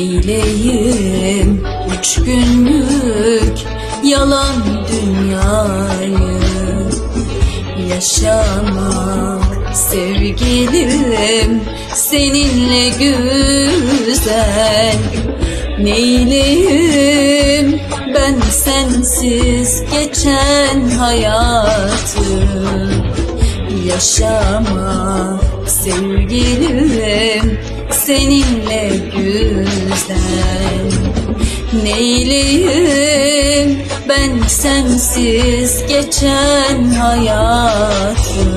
Neyleyim? Üç günlük yalan dünyayı Yaşamak sevgilim. Seninle güzel Neyleyim? Ben sensiz geçen hayatı Yaşamak sevgilim. Seninle güzel Neyleyim? Ben sensiz geçen hayatı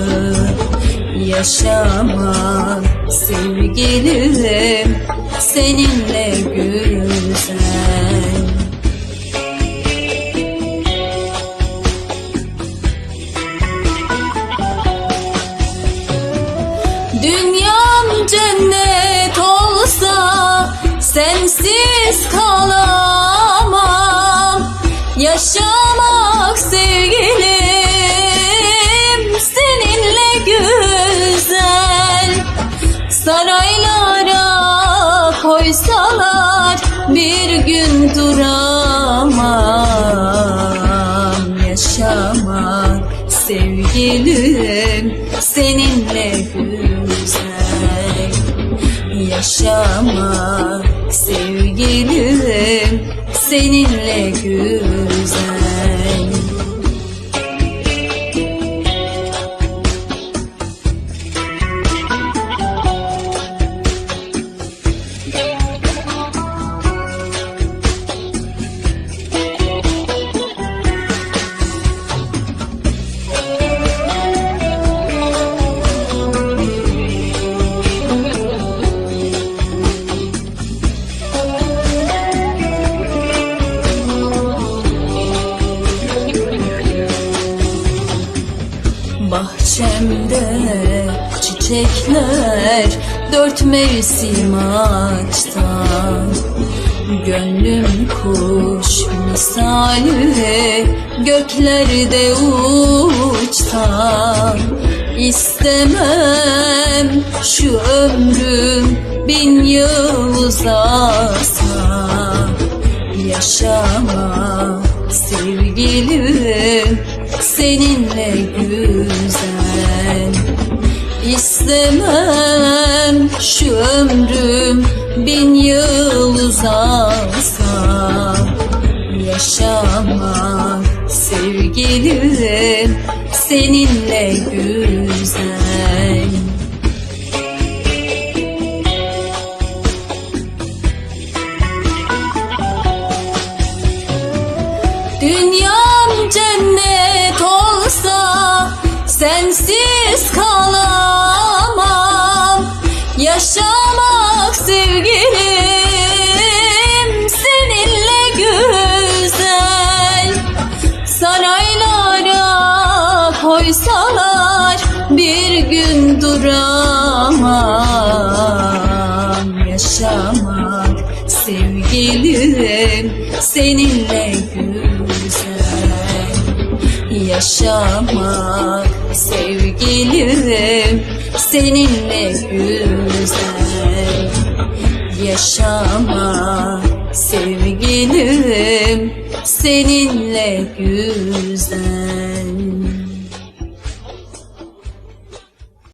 Yaşamak sevgilim. Seninle güzel sensiz kalamam Yaşamak sevgilim. Seninle güzel Saraylara koysalar bir gün duramam. Yaşamak sevgilim seninle seninle güzel Bahçemde çiçekler dört mevsim açta Gönlüm kuş misali göklerde uçta İstemem şu ömrüm bin yıl uzasa Yaşamak sevgilim seninle güzel İstemem şu ömrüm bin yıl uzasa Yaşamak sevgilim seninle güzel koysalar bir gün duramam Yaşamak sevgilim seninle güzel Yaşamak. Sevgilim seninle güzel Yaşamak. Sevgilim seninle güzel